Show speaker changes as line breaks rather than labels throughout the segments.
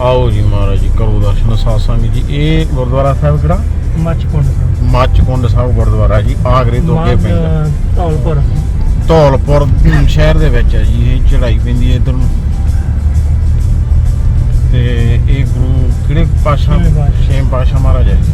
ਆਓ ਜੀ ਮਹਾਰਾਜ ਜੀ ਕਰੋ ਦਰਸ਼ਨ ਸਾਧ ਸੰਗਤ ਜੀ। ਇਹ ਗੁਰਦੁਆਰਾ ਸਾਹਿਬ ਕਿਹੜਾ?
ਮੱਚ ਕੁੰਡ ਸਾਹਿਬ।
ਮੱਚਕੁੰਡ ਸਾਹਿਬ ਗੁਰਦੁਆਰਾ ਜੀ ਆਗਰੇ ਤੋਂ ਅੱਗੇ ਪੈਂਦਾ।
ਧੌਲਪੁਰ।
ਧੌਲਪੁਰ ਸ਼ਹਿਰ ਦੇ ਵਿੱਚ ਹੈ ਜੀ ਇਹ ਚੜਾਈ ਪੈਂਦੀ ਹੈ ਇਧਰ ਨੂੰ। ਤੇ ਇਹ ਗੁਰੂ ਕਿਹੜੇ ਪਾਸ਼ਾ। ਛੇਮ ਪਾਸ਼ਾ ਮਹਾਰਾਜ ਹੈ ਜੀ।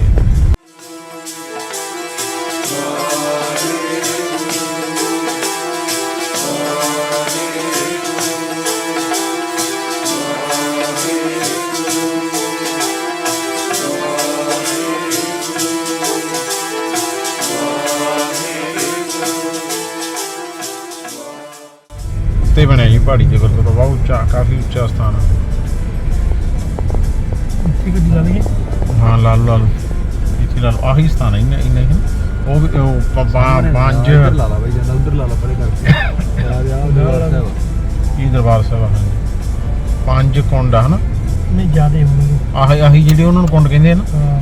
ਤੇ ਬਣਿਆ ਜੀ ਪਹਾੜੀ ਦੇ ਗੁਰਦੁਆਰਾ ਬਹੁਤ ਉੱਚਾ ਕਾਫੀ ਉੱਚਾ ਸਥਾਨ ਹੈ
ਇੱਥੇ ਗੱਡੀ ਲਾ ਲਈਏ?
ਹਾਂ ਲਾਲ ਲਾਲ ਇੱਥੇ ਲਾਲ ਆਹੀ ਸਥਾਨ ਹੈ ਇੰਨਾ ਇੰਨਾ ਹੀ ਨਾ। ਉਹ ਵੀ ਉਹ ਪਾ- ਪੰਜ
ਇੱਧਰ ਲਾ ਲਾ ਬਈ ਜਾਂਦਾ ਉਧਰ ਲਾ ਲਾ ਪਰੇ ਕਰਕੇ। ਯਾਰ ਯਾਰ ਦਰਬਾਰ ਸਾਹਿਬ
ਇਹ ਦਰਬਾਰ ਸਾਹਿਬ ਹਾਂ ਪੰਜ ਕੁੰਡ ਆ ਹਨਾ?
ਨਹੀਂ ਜ਼ਿਆਦੇ ਹੋਣਗੇ।
ਆਹੀ ਆਹੀ ਜਿਹੜੇ ਉਹਨਾਂ ਨੂੰ ਕੁੰਡ ਕਹਿੰਦੇ ਆ ਨਾ।
ਹਾਂ।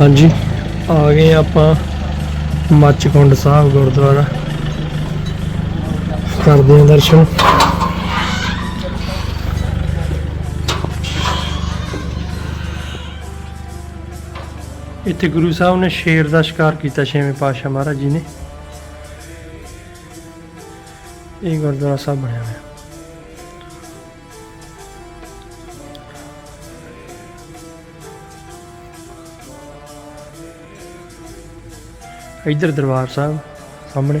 ਹਾਂਜੀ, ਆ ਗਏ ਆਪਾਂ ਮੱਚਕੁੰਡ ਸਾਹਿਬ ਗੁਰਦੁਆਰਾ। ਕਰਦੇ ਹਾਂ ਦਰਸ਼ਨ। ਇੱਥੇ ਗੁਰੂ ਸਾਹਿਬ ਨੇ ਸ਼ੇਰ ਦਾ ਸ਼ਿਕਾਰ ਕੀਤਾ, ਛੇਵੇਂ ਪਾਤਸ਼ਾਹ ਮਹਾਰਾਜ ਜੀ ਨੇ। ਇਹ ਗੁਰਦੁਆਰਾ ਸਾਹਿਬ ਬਣਿਆ ਹੋਇਆ। ਇੱਧਰ ਦਰਬਾਰ ਸਾਹਿਬ ਸਾਹਮਣੇ।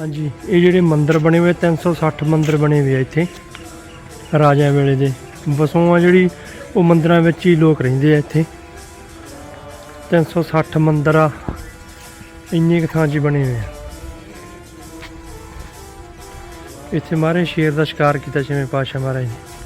ਹਾਂਜੀ, ਇਹ ਜਿਹੜੇ ਮੰਦਿਰ ਬਣੇ ਹੋਏ 360 ਮੰਦਿਰ ਬਣੇ ਹੋਏ ਆ ਇੱਥੇ, ਰਾਜਿਆਂ ਵੇਲੇ ਦੇ। ਵਸੋਂ ਆ ਜਿਹੜੀ ਉਹ ਮੰਦਿਰਾਂ ਵਿੱਚ ਹੀ ਲੋਕ ਰਹਿੰਦੇ ਆ ਇੱਥੇ। 360 ਮੰਦਿਰ ਆ ਇੰਨੇ ਕੁ ਥਾਂ 'ਚ ਬਣੇ ਹੋਏ ਆ। ਇੱਥੇ ਮਹਾਰਾਜ ਸ਼ੇਰ ਦਾ ਸ਼ਿਕਾਰ ਕੀਤਾ ਜਿਵੇਂ ਪਾਸ਼ਾ ਮਹਾਰਾਜ ਨੇ।